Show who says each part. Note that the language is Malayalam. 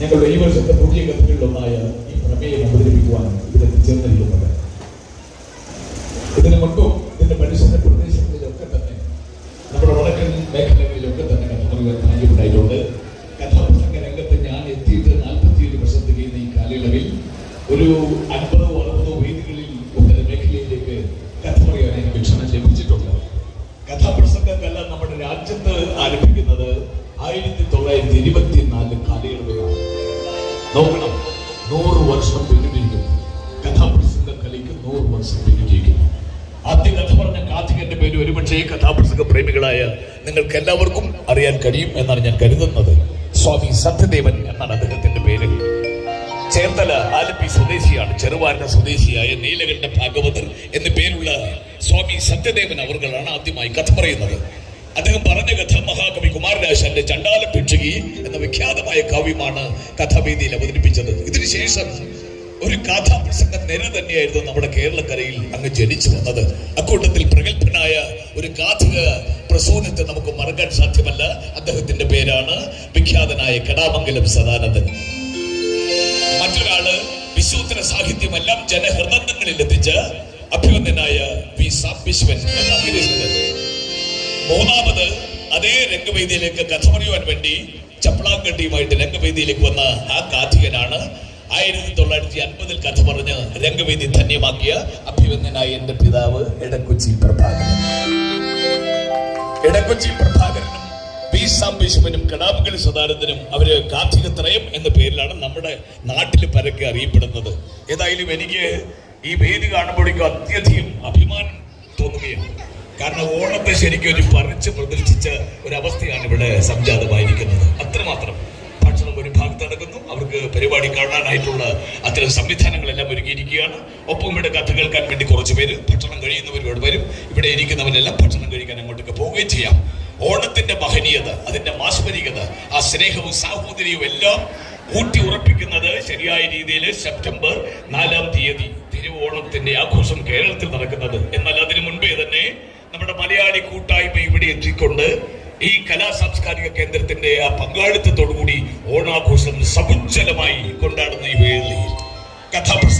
Speaker 1: ഞങ്ങളുടെ ഈ വർഷത്തെ പുതിയ കത്തുകളിലൊന്നായ ഈ പ്രമേയം അവതരിപ്പിക്കുവാൻ ഇവിടെ ചേർന്നിരിക്കുന്നത്. ഇതിനു മുൻപും ഇതിന്റെ മനുഷ്യന്റെ പ്രദേശങ്ങളിലൊക്കെ തന്നെ നമ്മുടെ വടക്കൻ മേഖലകളിലൊക്കെ തന്നെ കഥ ഭാഗ്യമുണ്ടായിട്ടുണ്ട് കഥാപ്രസംഗ രംഗത്ത് ഞാൻ എത്തിയിട്ട് നാൽപ്പത്തിയേഴ് വർഷം തികയുന്ന ഈ കാലയളവിൽ ഒരു അൻപതോ അറുപതോ വേദികളിൽ ഉത്തര മേഖലയിലേക്ക് കഥ പറയാൻ എനിക്ക് ക്ഷണം ലഭിച്ചിട്ടുണ്ട്. കഥാപ്രസംഗമല്ല നമ്മുടെ രാജ്യത്ത് ആരംഭിക്കുന്നത് ആയിരത്തി തൊള്ളായിരത്തി ഇരുപത്തിനാല് നോക്കണം നൂറ് വർഷം പിന്നിട്ടിരിക്കുന്നു. കഥാപ്രസംഗ കലയ്ക്ക് നൂറ് വർഷം പിന്നിട്ടിരിക്കുന്നു. ആദ്യ കഥ പറഞ്ഞ കാർത്തികന്റെ പേര് ഈ കഥാപ്രസംഗ പ്രേമികളായ നിങ്ങൾക്ക് എല്ലാവർക്കും അറിയാൻ കഴിയും എന്നാണ് ഞാൻ കരുതുന്നത്. സ്വാമി സത്യദേവൻ എന്നാണ് അദ്ദേഹത്തിന്റെ പേര്. ചേർത്തല ആലപ്പി സ്വദേശിയാണ്. ചെറുവാരുടെ സ്വദേശിയായ നീലകണ്ഠ ഭാഗവതർ എന്ന പേരുള്ള സ്വാമി സത്യദേവൻ അവർകളാണ് ആദ്യമായി കഥ പറയുന്നത്. അദ്ദേഹം പറഞ്ഞ കഥ മഹാകവി കുമാരനാശാന്റെ ചണ്ടാല ഭിക്ഷകി എന്ന വിഖ്യാതമായ കാവ്യമാണ് കഥാവേദിയിൽ അവതരിപ്പിച്ചത്. ഇതിനുശേഷം ഒരു കഥാപ്രസംഗ നിര തന്നെയായിരുന്നു നമ്മുടെ കേരളക്കരയിൽ അങ്ങ് ജനിച്ചു വന്നത്. അക്കൂട്ടത്തിൽ പ്രഗത്ഭനായ ഒരു കാഥിക പ്രസൂനത്തെ നമുക്ക് മറക്കാൻ സാധ്യമല്ല. അദ്ദേഹത്തിന്റെ പേരാണ് വിഖ്യാതനായ കടാമംഗലം സദാനന്ദൻ. മറ്റൊരാൾ വിശ്വോത്തര സാഹിത്യമെല്ലാം ജനഹൃദയങ്ങളിൽ എത്തിച്ച് അഭിവന്ദനായ വി സാംബിശ്വൻ എന്ന മൂന്നാമത് അതേ രംഗവേദിയിലേക്ക് കഥ പറയുവാൻ വേണ്ടി ചപ്പളാങ്കട്ടിയുമായിട്ട് രംഗവേദിയിലേക്ക് വന്ന ആ കാഥികനാണ് ആയിരത്തി തൊള്ളായിരത്തി അൻപതിൽ കഥ പറഞ്ഞ് രംഗവേദി ധന്യമാക്കിയ അഭിവന്ദനായ എന്റെ പിതാവ് എടക്കൊച്ചി പ്രഭാകരൻ. എടക്കൊച്ചി പ്രഭാകരനും പി സാംബിശ്വനും കടാപകളി സദാനന്ദനും അവർ കാർത്തിക ത്രയം എന്ന പേരിലാണ് നമ്മുടെ നാട്ടിൽ പരക്കെ അറിയപ്പെടുന്നത്. ഏതായാലും എനിക്ക് ഈ വേദി കാണുമ്പോഴേക്കും അത്യധികം അഭിമാനം തോന്നുകയാണ്. കാരണം ഓണത്തെ ശരിക്കും ഒരു പറിച്ച് പ്രദർശിച്ച അവസ്ഥയാണ് ഇവിടെ സംജാതമായിരിക്കുന്നത്. അത്രമാത്രം ഭക്ഷണം ഒരു ഭാഗത്ത് നടക്കുന്നു. അവർക്ക് പരിപാടി കാണാനായിട്ടുള്ള അത്തരം സംവിധാനങ്ങളെല്ലാം ഒരുക്കിയിരിക്കുകയാണ്. ഒപ്പം ഇവിടെ കഥ കേൾക്കാൻ വേണ്ടി കുറച്ച് പേര് ഭക്ഷണം കഴിയുന്നവർ ഇവിടെ വരും. ഇവിടെ ഇരിക്കുന്നവരെല്ലാം ഭക്ഷണം കഴിക്കാൻ അങ്ങോട്ടൊക്കെ പോവുകയും ചെയ്യാം. ഓണത്തിന്റെ മഹനീയത അതിന്റെ മാസ്മരികത ആ സ്നേഹവും സാഹോദര്യവും എല്ലാം ഊട്ടി ഉറപ്പിക്കുന്നത് ശരിയായ രീതിയിൽ സെപ്റ്റംബർ നാലാം തീയതി തിരുവോണത്തിന്റെ ആഘോഷം കേരളത്തിൽ നടക്കുന്നത്. എന്നാൽ മലയാളി കൂട്ടായ്മ ഇവിടെ എത്തിക്കൊണ്ട് ഈ കലാ സാംസ്കാരിക കേന്ദ്രത്തിന്റെ ആ പങ്കാളിത്തത്തോടുകൂടി ഓണാഘോഷം സമുജ്ജലമായി കൊണ്ടാടുന്ന ഈ വേളയിൽ കഥാപ്രസംഗം